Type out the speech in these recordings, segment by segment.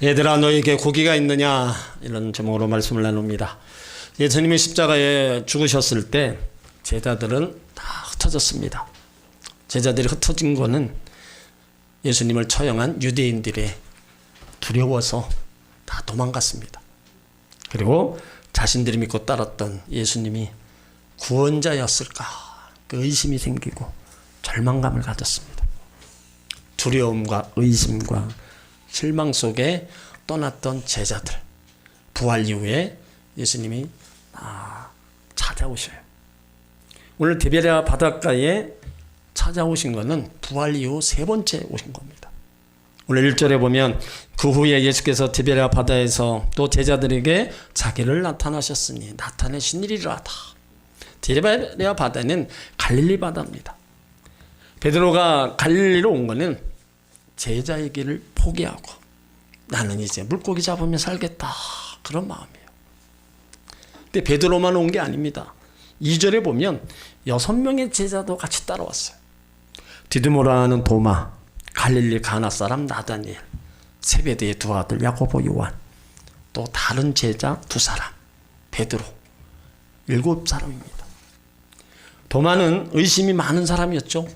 얘들아 너에게 고기가 있느냐 이런 제목으로 말씀을 나눕니다. 예수님이 십자가에 죽으셨을 때 제자들은 다 흩어졌습니다. 제자들이 흩어진 거는 예수님을 처형한 유대인들의 두려워서 다 도망갔습니다. 그리고 자신들이 믿고 따랐던 예수님이 구원자였을까 그 의심이 생기고 절망감을 가졌습니다. 두려움과 의심과 실망 속에 떠났던 제자들 부활 이후에 예수님이 아, 찾아오셔요. 오늘 디베랴 바닷가에 찾아오신 것은 부활 이후 세 번째 오신 겁니다. 오늘 1절에 보면 그 후에 예수께서 디베랴 바다에서 또 제자들에게 자기를 나타나셨으니 나타내신 일이라다. 디베랴 바다는 갈릴리 바다입니다. 베드로가 갈릴리로 온 거는 제자의 길을 포기하고 나는 이제 물고기 잡으며 살겠다. 그런 마음이에요. 근데 베드로만 온 게 아닙니다. 2절에 보면 여섯 명의 제자도 같이 따라왔어요. 디드모라는 도마, 갈릴리 가나 사람 나다니엘, 세베드의 두 아들 야고보 요한, 또 다른 제자 두 사람, 베드로, 일곱 사람입니다. 도마는 의심이 많은 사람이었죠.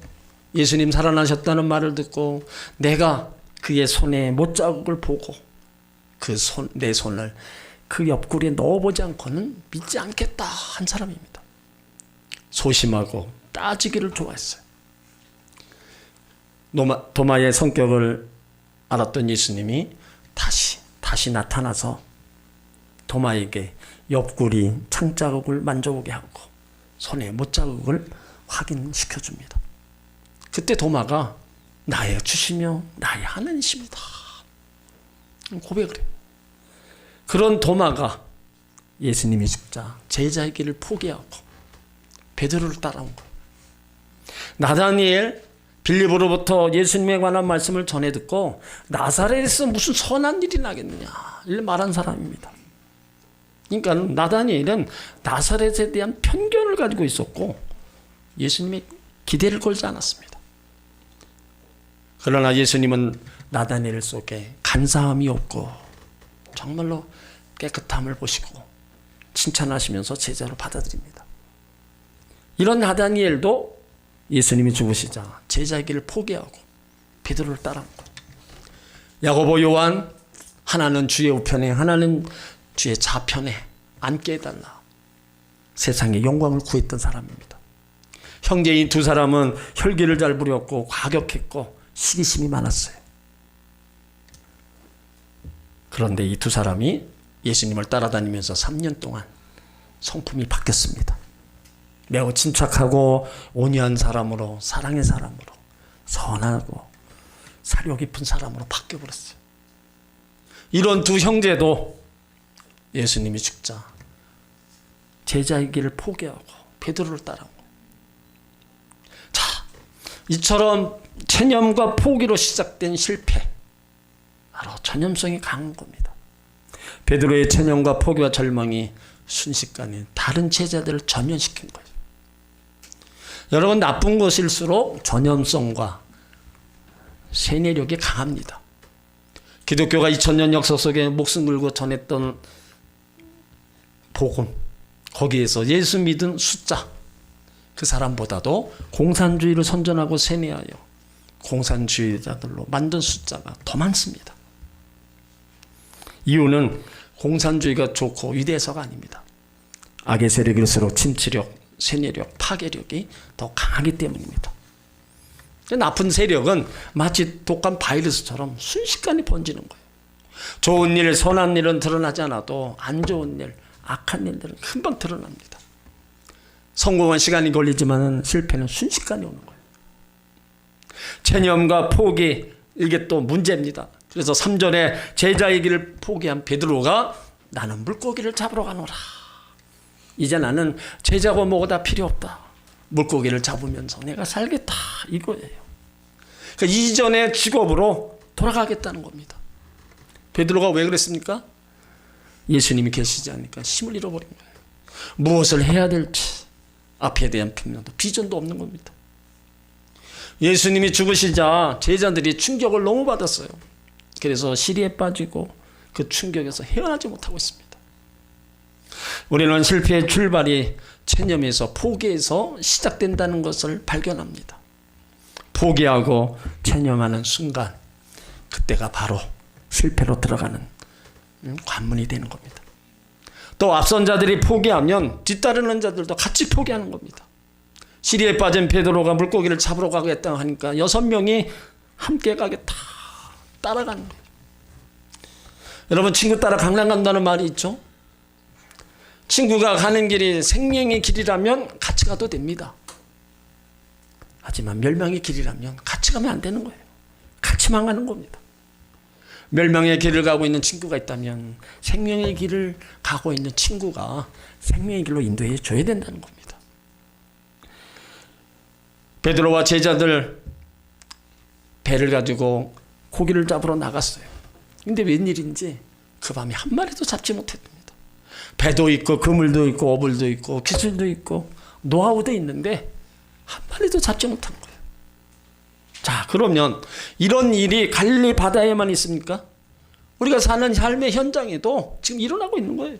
예수님 살아나셨다는 말을 듣고 내가 그의 손에 못자국을 보고 그 손, 내 손을 그 옆구리에 넣어보지 않고는 믿지 않겠다 한 사람입니다. 소심하고 따지기를 좋아했어요. 노마, 도마의 성격을 알았던 예수님이 다시 다시 나타나서 도마에게 옆구리 창자국을 만져보게 하고 손에 못자국을 확인시켜 줍니다. 그때 도마가 나의 주시며 나의 하나님이십니다. 고백을 해요. 그런 도마가 예수님이 죽자 제자의 길을 포기하고 베드로를 따라온 거예요. 나다니엘 빌립으로부터 예수님에 관한 말씀을 전해 듣고 나사렛에서 무슨 선한 일이 나겠느냐 이를 말한 사람입니다. 그러니까 나다니엘은 나사렛에 대한 편견을 가지고 있었고 예수님의 기대를 걸지 않았습니다. 그러나 예수님은 나다니엘 속에 간사함이 없고 정말로 깨끗함을 보시고 칭찬하시면서 제자로 받아들입니다. 이런 나다니엘도 예수님이 죽으시자 제자의 길을 포기하고 베드로를 따라온 거. 야고보 요한 하나는 주의 우편에 하나는 주의 좌편에 앉게 해달라. 세상의 영광을 구했던 사람입니다. 형제인 두 사람은 혈기를 잘 부렸고 과격했고 시기심이 많았어요. 그런데 이 두 사람이 예수님을 따라다니면서 3년 동안 성품이 바뀌었습니다. 매우 침착하고 온유한 사람으로 사랑의 사람으로 선하고 사려 깊은 사람으로 바뀌어 버렸어요. 이런 두 형제도 예수님이 죽자 제자의 길을 포기하고 베드로를. 자, 이처럼 체념과 포기로 시작된 실패 바로 전염성이 강한 겁니다. 베드로의 체념과 포기와 절망이 순식간에 다른 제자들을 전면시킨 거예요. 여러분 나쁜 것일수록 전염성과 세뇌력이 강합니다. 기독교가 2000년 역사 속에 목숨 걸고 전했던 복음 거기에서 예수 믿은 숫자 그 사람보다도 공산주의를 선전하고 세뇌하여 공산주의자들로 만든 숫자가 더 많습니다. 이유는 공산주의가 좋고 위대해서가 아닙니다. 악의 세력일수록 침치력, 세뇌력, 파괴력이 더 강하기 때문입니다. 나쁜 세력은 마치 독감 바이러스처럼 순식간에 번지는 거예요. 좋은 일, 선한 일은 드러나지 않아도 안 좋은 일, 악한 일들은 금방 드러납니다. 성공은 시간이 걸리지만 실패는 순식간에 오는 거예요. 체념과 포기 이게 또 문제입니다. 그래서 3절에 제자의 길을 포기한 베드로가 나는 물고기를 잡으러 가노라. 이제 나는 제자고 뭐고 다 필요 없다. 물고기를 잡으면서 내가 살겠다. 이거예요. 그러니까 이전의 직업으로 돌아가겠다는 겁니다. 베드로가 왜 그랬습니까? 예수님이 계시지 않으니까 힘을 잃어버린 거예요. 무엇을 해야 될지 앞에 대한 분명도 비전도 없는 겁니다. 예수님이 죽으시자 제자들이 충격을 너무 받았어요. 그래서 시리에 빠지고 그 충격에서 헤어나지 못하고 있습니다. 우리는 실패의 출발이 체념에서 포기에서 시작된다는 것을 발견합니다. 포기하고 체념하는 순간 그때가 바로 실패로 들어가는 음, 관문이 되는 겁니다. 또 앞선 자들이 포기하면 뒤따르는 자들도 같이 포기하는 겁니다. 시리에 빠진 베드로가 물고기를 잡으러 가겠다 하니까 여섯 명이 함께 가겠다 따라가는 거예요. 여러분 친구 따라 강남 간다는 말이 있죠. 친구가 가는 길이 생명의 길이라면 같이 가도 됩니다. 하지만 멸망의 길이라면 같이 가면 안 되는 거예요. 같이만 가는 겁니다. 멸망의 길을 가고 있는 친구가 있다면 생명의 길을 가고 있는 친구가 생명의 길로 인도해 줘야 된다는 겁니다. 베드로와 제자들 배를 가지고 고기를 잡으러 나갔어요. 근데 웬일인지 그 밤에 한 마리도 잡지 못했답니다. 배도 있고 그물도 있고 어불도 있고 기술도 있고 노하우도 있는데 한 마리도 잡지 못한 거예요. 자, 그러면 이런 일이 갈릴리 바다에만 있습니까? 우리가 사는 삶의 현장에도 지금 일어나고 있는 거예요.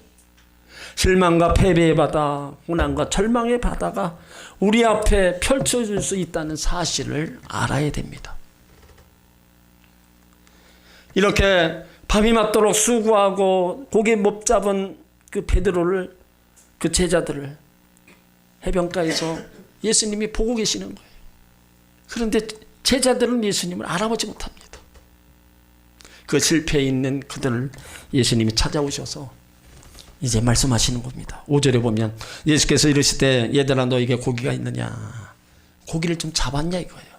실망과 패배의 바다, 고난과 절망의 바다가 우리 앞에 펼쳐질 수 있다는 사실을 알아야 됩니다. 이렇게 밤이 맞도록 수고하고 고개 못 잡은 그 베드로를 그 제자들을 해변가에서 예수님이 보고 계시는 거예요. 그런데 제자들은 예수님을 알아보지 못합니다. 그 실패에 있는 그들을 예수님이 찾아오셔서 이제 말씀하시는 겁니다. 5절에 보면 예수께서 이르시되 얘들아 너에게 고기가 있느냐 고기를 좀 잡았냐 이거예요.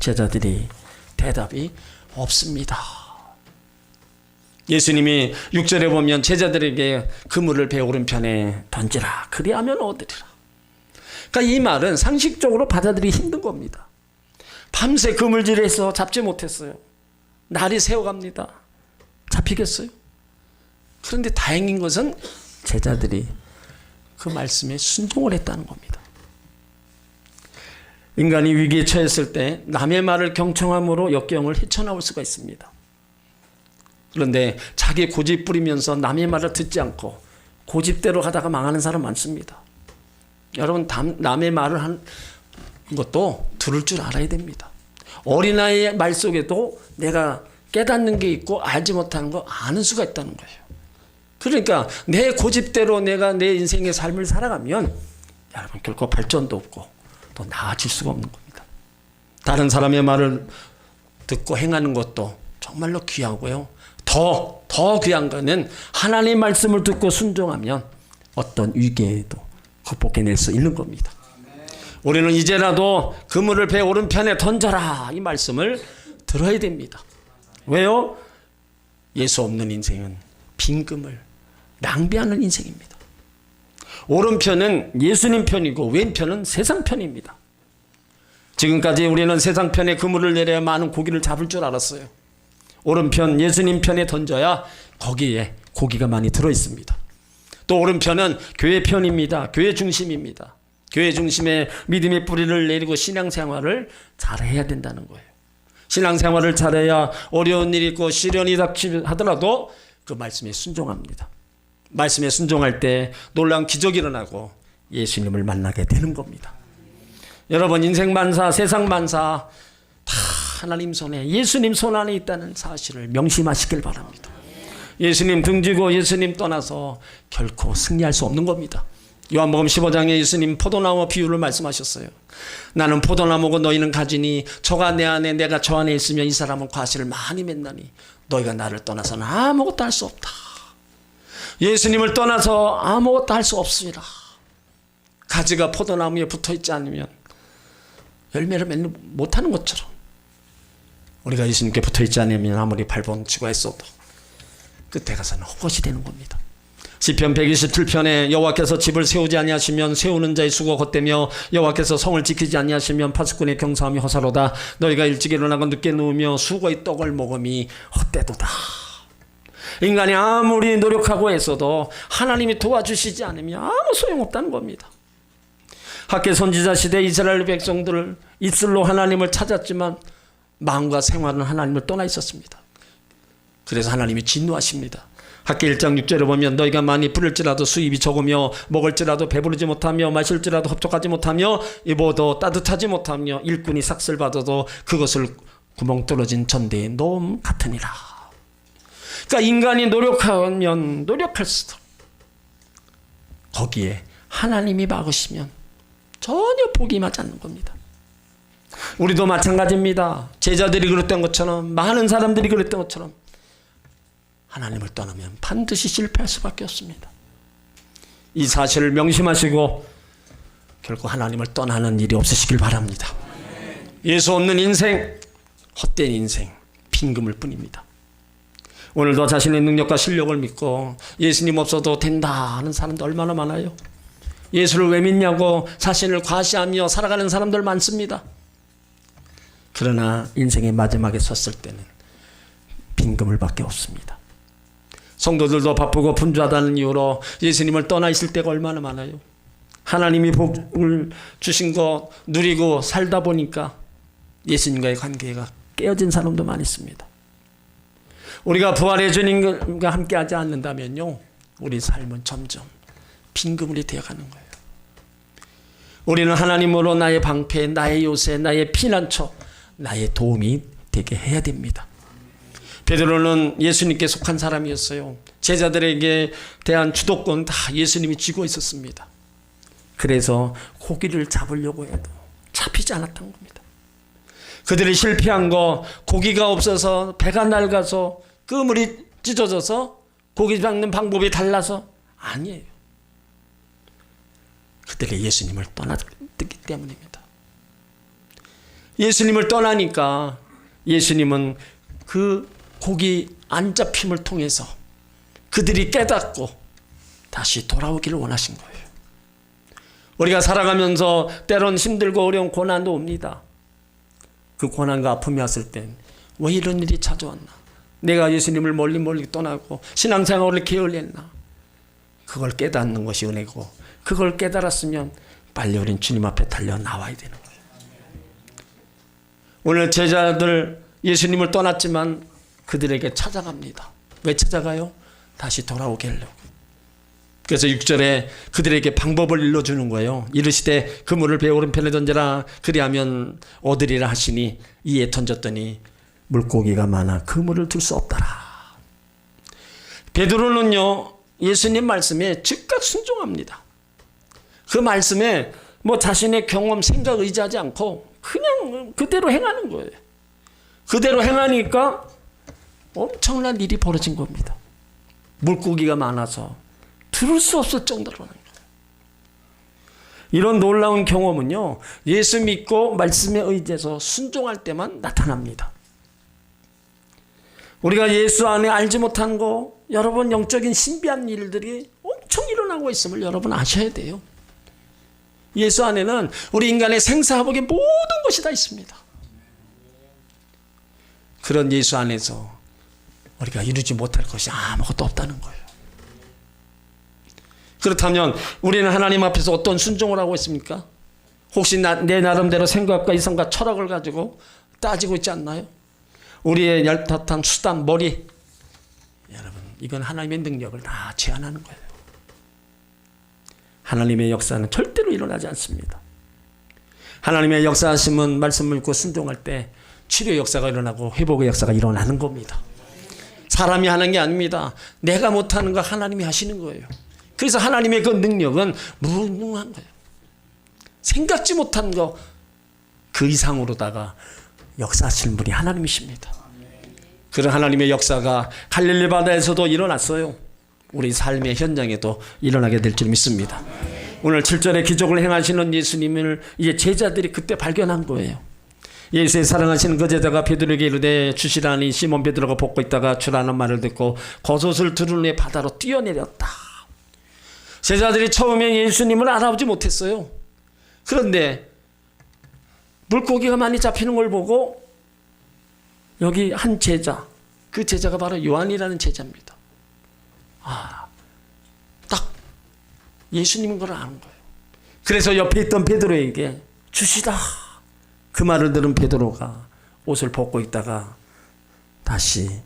제자들이 대답이 없습니다. 예수님이 6절에 보면 제자들에게 그물을 배 오른 편에 던지라 그리하면 얻으리라. 그러니까 이 말은 상식적으로 받아들이기 힘든 겁니다. 밤새 그물질에서 잡지 못했어요. 날이 새어갑니다. 잡히겠어요? 그런데 다행인 것은 제자들이 그 말씀에 순종을 했다는 겁니다. 인간이 위기에 처했을 때 남의 말을 경청함으로 역경을 헤쳐나올 수가 있습니다. 그런데 자기 고집 부리면서 남의 말을 듣지 않고 고집대로 가다가 망하는 사람 많습니다. 여러분 남의 말을 한 것도 들을 줄 알아야 됩니다. 어린아이의 말 속에도 내가 깨닫는 게 있고 알지 못하는 거 아는 수가 있다는 거예요. 그러니까 내 고집대로 내가 내 인생의 삶을 살아가면 여러분 결코 발전도 없고 또 나아질 수가 없는 겁니다. 다른 사람의 말을 듣고 행하는 것도 정말로 귀하고요. 더, 더 귀한 거는 하나님 말씀을 듣고 순종하면 어떤 위기에도 극복해낼 수 있는 겁니다. 우리는 이제라도 그물을 배 오른편에 던져라 이 말씀을 들어야 됩니다. 왜요? 예수 없는 인생은 빈 그물, 낭비하는 인생입니다. 오른편은 예수님 편이고 왼편은 세상 편입니다. 지금까지 우리는 세상 편에 그물을 내려야 많은 고기를 잡을 줄 알았어요. 오른편 예수님 편에 던져야 거기에 고기가 많이 들어 있습니다. 또 오른편은 교회 편입니다. 교회 중심입니다. 교회 중심의 믿음의 뿌리를 내리고 신앙생활을 잘해야 된다는 거예요. 신앙생활을 잘해야 어려운 일이 있고 시련이 닥치더라도 그 말씀에 순종합니다. 말씀에 순종할 때 놀라운 기적이 일어나고 예수님을 만나게 되는 겁니다. 여러분 인생 만사, 세상 만사 다 하나님 손에 예수님 손 안에 있다는 사실을 명심하시길 바랍니다. 예수님 등지고 예수님 떠나서 결코 승리할 수 없는 겁니다. 요한복음 15장에 예수님 포도나무 비유를 말씀하셨어요. 나는 포도나무고 너희는 가지니 저가 내 안에 내가 저 안에 있으면 이 사람은 과실을 많이 맺나니 너희가 나를 떠나서는 아무것도 할 수 없다. 예수님을 떠나서 아무것도 할 수 없습니다. 가지가 포도나무에 붙어 있지 않으면 열매를 맺는 못하는 것처럼 우리가 예수님께 붙어 있지 않으면 아무리 발본치고 했어도 끝에 가서는 헛것이 되는 겁니다. 시편 127편에 여호와께서 집을 세우지 아니하시면 세우는 자의 수고 헛되며 여호와께서 성을 지키지 아니하시면 파수꾼의 경사함이 허사로다. 너희가 일찍 일어나고 늦게 누우며 수고의 떡을 먹음이 헛되도다. 인간이 아무리 노력하고 했어도 하나님이 도와주시지 않으면 아무 소용없다는 겁니다. 학계 선지자 시대 이스라엘 백성들을 이슬로 하나님을 찾았지만 마음과 생활은 하나님을 떠나 있었습니다. 그래서 하나님이 진노하십니다. 학기 1장 6절에 보면 너희가 많이 부를지라도 수입이 적으며 먹을지라도 배부르지 못하며 마실지라도 흡족하지 못하며 입어도 따뜻하지 못하며 일꾼이 삭슬 받아도 그것을 구멍 뚫어진 전대의 노음 같으니라. 그러니까 인간이 노력하면 노력할수록 거기에 하나님이 막으시면 전혀 복이 맞지 않는 겁니다. 우리도 마찬가지입니다. 제자들이 그랬던 것처럼 많은 사람들이 그랬던 것처럼 하나님을 떠나면 반드시 실패할 수밖에 없습니다. 이 사실을 명심하시고 결코 하나님을 떠나는 일이 없으시길 바랍니다. 예수 없는 인생, 헛된 인생, 빈금을 뿐입니다. 오늘도 자신의 능력과 실력을 믿고 예수님 없어도 된다 하는 사람도 얼마나 많아요. 예수를 왜 믿냐고 자신을 과시하며 살아가는 사람들 많습니다. 그러나 인생의 마지막에 섰을 때는 빈금을 밖에 없습니다. 성도들도 바쁘고 분주하다는 이유로 예수님을 떠나 있을 때가 얼마나 많아요. 하나님이 복을 주신 거 누리고 살다 보니까 예수님과의 관계가 깨어진 사람도 많이 있습니다. 우리가 부활의 주님과 함께하지 않는다면요, 우리 삶은 점점 빈그물이 되어가는 거예요. 우리는 하나님으로 나의 방패, 나의 요새, 나의 피난처, 나의 도움이 되게 해야 됩니다. 베드로는 예수님께 속한 사람이었어요. 제자들에게 대한 주도권 다 예수님이 쥐고 있었습니다. 그래서 고기를 잡으려고 해도 잡히지 않았던 겁니다. 그들이 실패한 거 고기가 없어서 배가 낡아서 그물이 찢어져서 고기 잡는 방법이 달라서 아니에요. 그들이 예수님을 떠났기 때문입니다. 예수님을 떠나니까 예수님은 그 고기 안 잡힘을 통해서 그들이 깨닫고 다시 돌아오기를 원하신 거예요. 우리가 살아가면서 때론 힘들고 어려운 고난도 옵니다. 그 고난과 아픔이 왔을 땐 왜 이런 일이 찾아왔나? 내가 예수님을 멀리 멀리 떠나고 신앙생활을 게을리했나? 그걸 깨닫는 것이 은혜고 그걸 깨달았으면 빨리 우린 주님 앞에 달려 나와야 되는 거예요. 오늘 제자들 예수님을 떠났지만 그들에게 찾아갑니다. 왜 찾아가요? 다시 돌아오게 하려고. 그래서 6절에 그들에게 방법을 일러주는 거예요. 이르시되 그물을 배 오른편에 던져라 그리하면 얻으리라 하시니 이에 던졌더니 물고기가 많아 그물을 둘 수 없더라. 베드로는요 예수님 말씀에 즉각 순종합니다. 그 말씀에 뭐 자신의 경험, 생각 의지하지 않고 그냥 그대로 행하는 거예요. 그대로 행하니까 엄청난 일이 벌어진 겁니다. 물고기가 많아서 들을 수 없을 거예요. 이런 놀라운 경험은요, 예수 믿고 말씀에 의지해서 순종할 때만 나타납니다. 우리가 예수 안에 알지 못한 거, 여러분 영적인 신비한 일들이 엄청 일어나고 있음을 여러분 아셔야 돼요. 예수 안에는 우리 인간의 생사화복의 모든 것이 다 있습니다. 그런 예수 안에서 우리가 이루지 못할 것이 아무것도 없다는 거예요. 그렇다면 우리는 하나님 앞에서 어떤 순종을 하고 있습니까? 혹시 나, 내 나름대로 생각과 이성과 철학을 가지고 따지고 있지 않나요? 우리의 열tat한 수단, 머리. 여러분, 이건 하나님의 능력을 다 제한하는 거예요. 하나님의 역사는 절대로 일어나지 않습니다. 하나님의 역사하심은 말씀을 믿고 순종할 때 치료 역사가 일어나고 회복의 역사가 일어나는 겁니다. 사람이 하는 게 아닙니다. 내가 못하는 거 하나님이 하시는 거예요. 그래서 하나님의 그 능력은 무궁한 거예요. 생각지 못한 거 그 이상으로다가 역사하시는 분이 하나님이십니다. 그런 하나님의 역사가 갈릴리 바다에서도 일어났어요. 우리 삶의 현장에도 일어나게 될 줄 믿습니다. 오늘 7절에 기적을 행하시는 예수님을 이제 제자들이 그때 발견한 거예요. 예수의 사랑하시는 그 제자가 베드로에게 이르되 주시라니 시몬 베드로가 벗고 있다가 주라는 말을 듣고 겉옷을 두르네 바다로 뛰어내렸다. 제자들이 처음에 예수님을 알아보지 못했어요. 그런데 물고기가 많이 잡히는 걸 보고 여기 한 제자, 그 제자가 바로 요한이라는 제자입니다. 아, 딱 예수님인 걸 아는 거예요. 그래서 옆에 있던 베드로에게 주시다. 그 말을 들은 베드로가 옷을 벗고 있다가 다시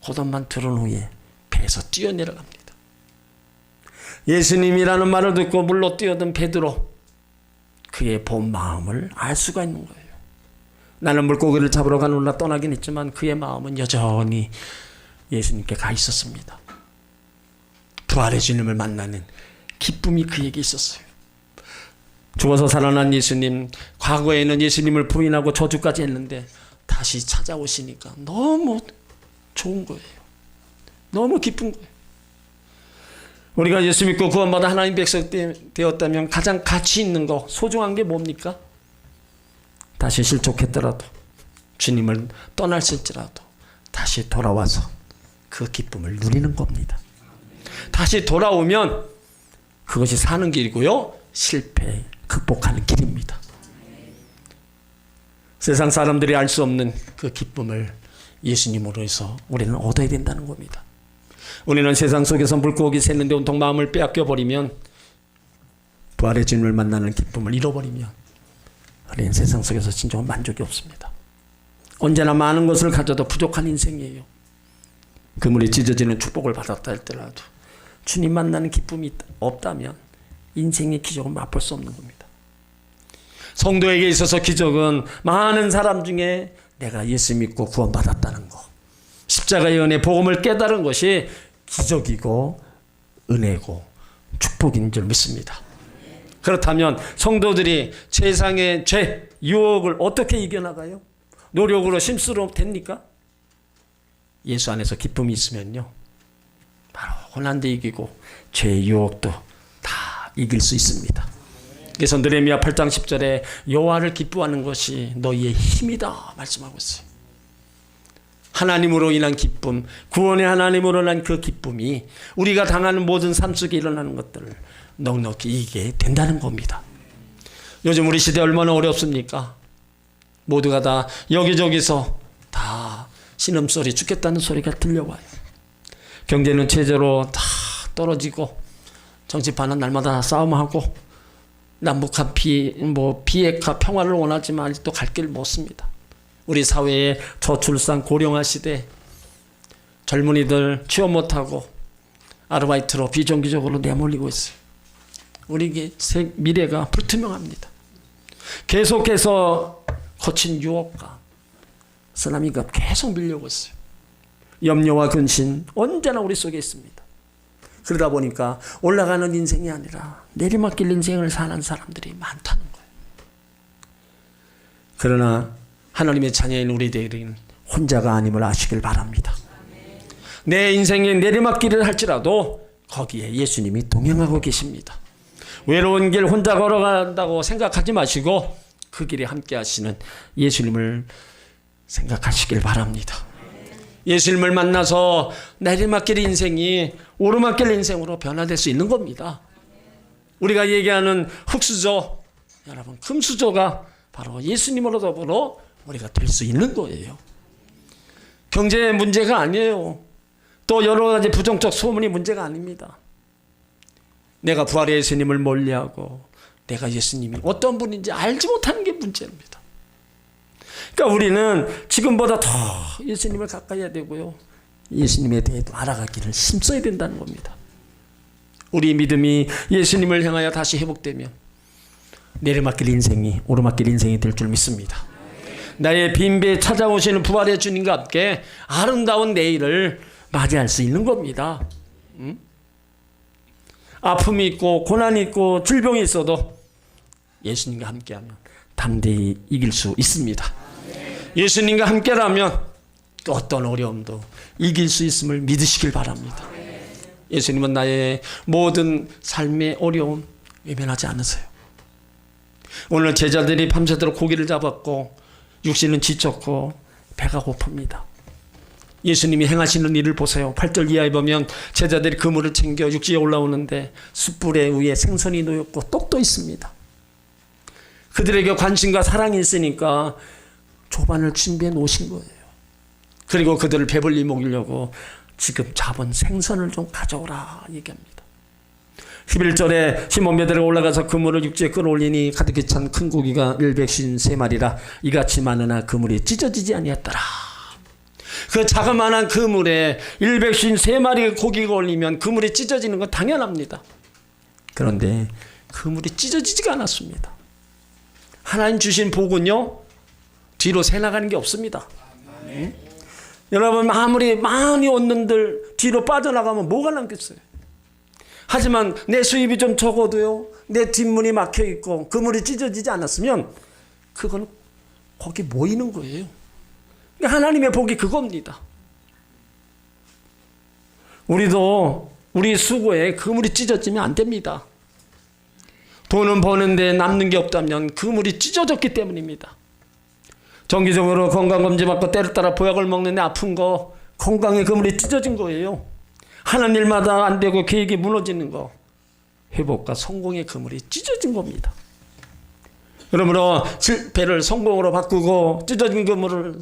고단만 들은 후에 배에서 뛰어내려갑니다. 예수님이라는 말을 듣고 물로 뛰어든 베드로 그의 본 마음을 알 수가 있는 거예요. 나는 물고기를 잡으러 가느라 떠나긴 했지만 그의 마음은 여전히 예수님께 가 있었습니다. 부활의 주님을 만나는 기쁨이 그에게 있었어요. 죽어서 살아난 예수님, 과거에는 예수님을 부인하고 저주까지 했는데 다시 찾아오시니까 너무 좋은 거예요. 너무 기쁜 거예요. 우리가 예수 믿고 구원받아 하나님 백성 되었다면 가장 가치 있는 거, 소중한 게 뭡니까? 다시 실족했더라도 주님을 떠날을지라도 다시 돌아와서 그 기쁨을 누리는 겁니다. 다시 돌아오면 그것이 사는 길이고요. 실패 극복하는 길입니다. 세상 사람들이 알 수 없는 그 기쁨을 예수님으로 해서 우리는 얻어야 된다는 겁니다. 우리는 세상 속에서 물고기 새는데 온통 마음을 빼앗겨 버리면 부활의 주님을 만나는 기쁨을 잃어버리면 우리는 세상 속에서 진정한 만족이 없습니다. 언제나 많은 것을 가져도 부족한 인생이에요. 그물이 찢어지는 축복을 받았다 할때라도 주님 만나는 기쁨이 없다면 인생의 기적은 맛볼 수 없는 겁니다. 성도에게 있어서 기적은 많은 사람 중에 내가 예수 믿고 구원받았다는 거. 십자가의 은혜, 복음을 깨달은 것이 기적이고 은혜고 축복인 줄 믿습니다. 그렇다면 성도들이 세상의 죄, 유혹을 어떻게 이겨나가요? 노력으로 심수로 됩니까? 예수 안에서 기쁨이 있으면요. 바로 고난도 이기고 죄의 유혹도 다 이길 수 있습니다. 그래서 느레미야 8장 10절에 여호와를 기뻐하는 것이 너희의 힘이다 말씀하고 있어요. 하나님으로 인한 기쁨, 구원의 하나님으로 인한 그 기쁨이 우리가 당하는 모든 삶 속에 일어나는 것들을 넉넉히 이기게 된다는 겁니다. 요즘 우리 시대 얼마나 어렵습니까? 모두가 다 여기저기서 다 신음소리 죽겠다는 소리가 들려와요. 경제는 체제로 다 떨어지고 정치판은 날마다 싸움하고 남북한 비, 뭐 비핵화 평화를 원하지만 아직도 갈 길 못 씁니다. 우리 사회의 저출산 고령화 시대 젊은이들 취업 못하고 아르바이트로 비정규적으로 내몰리고 있어요. 우리 미래가 불투명합니다. 계속해서 거친 유혹과 쓰나미가 계속 밀려오고 있어요. 염려와 근심 언제나 우리 속에 있습니다. 그러다 보니까 올라가는 인생이 아니라 내리막길 인생을 사는 사람들이 많다는 거예요. 그러나 하나님의 자녀인 우리들은 혼자가 아님을 아시길 바랍니다. 내 인생의 내리막길을 할지라도 거기에 예수님이 동행하고 계십니다. 외로운 길 혼자 걸어간다고 생각하지 마시고 그 길에 함께 하시는 예수님을 생각하시길 바랍니다. 예수님을 만나서 내리막길 인생이 오르막길 인생으로 변화될 수 있는 겁니다. 우리가 얘기하는 흙수저, 여러분, 금수저가 바로 예수님으로 더불어 우리가 될 수 있는 거예요. 경제 문제가 아니에요. 또 여러 가지 부정적 소문이 문제가 아닙니다. 내가 부활의 예수님을 멀리하고 내가 예수님이 어떤 분인지 알지 못하는 게 문제입니다. 그러니까 우리는 지금보다 더 예수님을 가까이 해야 되고요. 예수님에 대해도 알아가기를 힘써야 된다는 겁니다. 우리 믿음이 예수님을 향하여 다시 회복되면 내리막길 인생이 오르막길 인생이 될 줄 믿습니다. 나의 빈배에 찾아오시는 부활의 주님과 함께 아름다운 내일을 맞이할 수 있는 겁니다. 음? 아픔이 있고 고난이 있고 질병이 있어도 예수님과 함께하면 담대히 이길 수 있습니다. 예수님과 함께라면 또 어떤 어려움도 이길 수 있음을 믿으시길 바랍니다. 예수님은 나의 모든 삶의 어려움 외면하지 않으세요. 오늘 제자들이 밤새도록 고기를 잡았고 육신은 지쳤고 배가 고픕니다. 예수님이 행하시는 일을 보세요. 8절 이하에 보면 제자들이 그물을 챙겨 육지에 올라오는데 숯불에 위에 생선이 놓였고 떡도 있습니다. 그들에게 관심과 사랑이 있으니까 조반을 준비해 놓으신 거예요. 그리고 그들을 배불리 먹이려고 지금 잡은 생선을 좀 가져오라 얘기합니다. 11절에 시몬 베드로가 올라가서 그물을 육지에 끌어올리니 가득히 찬 큰 고기가 153마리라 이같이 많으나 그물이 찢어지지 아니했더라. 그 자그마한 그물에 153마리의 고기가 올리면 그물이 찢어지는 건 당연합니다. 그런데 그물이 찢어지지가 않았습니다. 하나님 주신 복은요 뒤로 새 나가는 게 없습니다. 응? 여러분 아무리 많이 얻는들 뒤로 빠져나가면 뭐가 남겠어요? 하지만 내 수입이 좀 적어도요 내 뒷문이 막혀 있고 그물이 찢어지지 않았으면 그건 거기 모이는 거예요. 그러니까 하나님의 복이 그겁니다. 우리도 우리 수고에 그물이 찢어지면 안 됩니다. 돈은 버는데 남는 게 없다면 그물이 찢어졌기 때문입니다. 정기적으로 건강검진 받고 때를 따라 보약을 먹는데 아픈 거 건강의 그물이 찢어진 거예요. 하는 일마다 안 되고 계획이 무너지는 거 회복과 성공의 그물이 찢어진 겁니다. 그러므로 실패를 성공으로 바꾸고 찢어진 그물을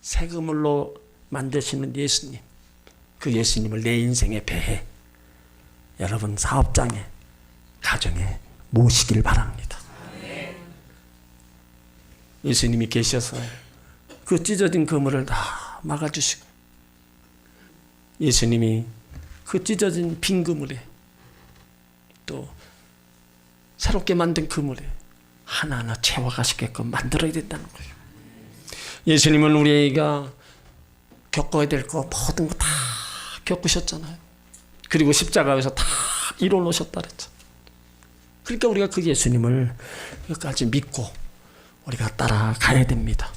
새 그물로 만드시는 예수님 그 예수님을 내 인생에 배해 여러분 사업장에 가정에 모시길 바랍니다. 예수님이 계셔서 그 찢어진 그물을 다 막아주시고 예수님이 그 찢어진 빈 그물에 또 새롭게 만든 그물에 하나하나 채워가시게끔 만들어야 된다는 거예요. 예수님은 우리가 겪어야 될 거 모든 거 다 겪으셨잖아요. 그리고 십자가에서 다 이뤄놓으셨다 그랬죠. 그러니까 우리가 그 예수님을 끝까지 믿고 우리가 따라가야 됩니다.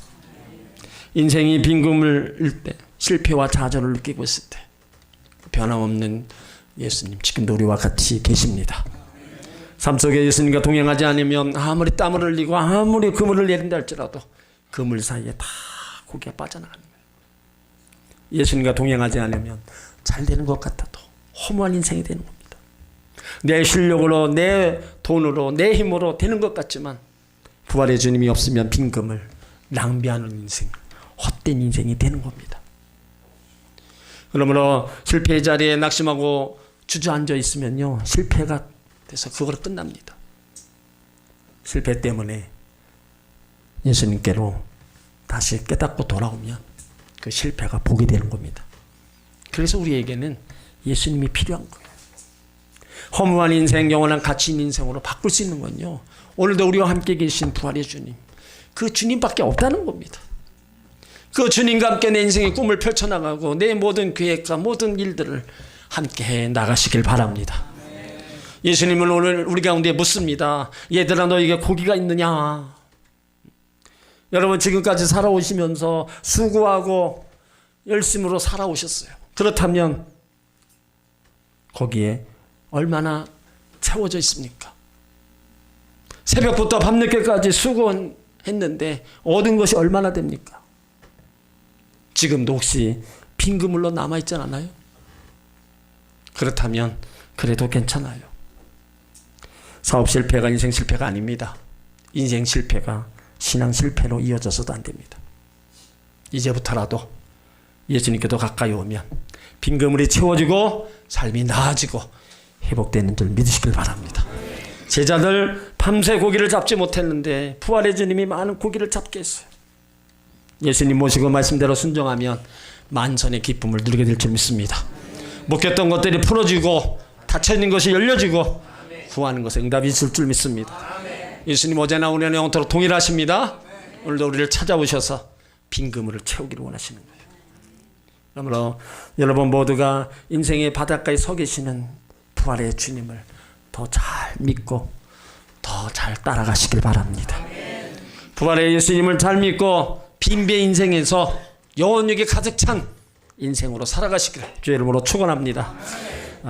인생이 빈금을 때 실패와 좌절을 느끼고 있을 때 변함없는 예수님 지금도 우리와 같이 계십니다. 삶 속에 예수님과 동행하지 않으면 아무리 땀을 흘리고 아무리 그물을 내린다 할지라도 그물 사이에 다 고기가 거예요. 예수님과 동행하지 않으면 잘 되는 것 같아도 허무한 인생이 되는 겁니다. 내 실력으로 내 돈으로 내 힘으로 되는 것 같지만 부활의 주님이 없으면 빈금을 낭비하는 인생, 헛된 인생이 되는 겁니다. 그러므로 실패의 자리에 낙심하고 주저앉아 있으면요 실패가 돼서 그거로 끝납니다. 실패 때문에 예수님께로 다시 깨닫고 돌아오면 그 실패가 복이 되는 겁니다. 그래서 우리에게는 예수님이 필요한 거예요. 허무한 인생, 영원한 가치 인생으로 바꿀 수 있는 건요. 오늘도 우리와 함께 계신 부활의 주님, 그 주님밖에 없다는 겁니다. 그 주님과 함께 내 인생의 꿈을 펼쳐나가고 내 모든 계획과 모든 일들을 함께 해 나가시길 바랍니다. 예수님은 오늘 우리 가운데 묻습니다. 얘들아 너에게 고기가 있느냐? 여러분 지금까지 살아오시면서 수고하고 열심으로 살아오셨어요. 그렇다면 거기에 얼마나 채워져 있습니까? 새벽부터 밤늦게까지 수고했는데 얻은 것이 얼마나 됩니까? 지금도 혹시 빈 그물로 남아있지 않아요? 그렇다면 그래도 괜찮아요. 사업 실패가 인생 실패가 아닙니다. 인생 실패가 신앙 실패로 이어져서도 안 됩니다. 이제부터라도 예수님께도 가까이 오면 빈 그물이 채워지고 삶이 나아지고 회복되는 줄 믿으시길 바랍니다. 제자들 밤새 고기를 잡지 못했는데 부활의 주님이 많은 고기를 잡게 했어요. 예수님 모시고 말씀대로 순종하면 만선의 기쁨을 누리게 될 줄 믿습니다. 묶였던 것들이 풀어지고 닫혀있는 것이 열려지고 구하는 것에 응답이 있을 줄 믿습니다. 예수님 어제나 오늘나 영토록 동일하십니다. 오늘도 우리를 찾아오셔서 빈 그물을 채우기를 원하시는 거예요. 그러므로 여러분 모두가 인생의 바닷가에 서 계시는 부활의 주님을 더 잘 믿고 더 잘 따라가시길 바랍니다. 부활의 예수님을 잘 믿고 빈배 인생에서 영원하게 가득 찬 인생으로 살아가시기를 주의 이름으로 축원합니다.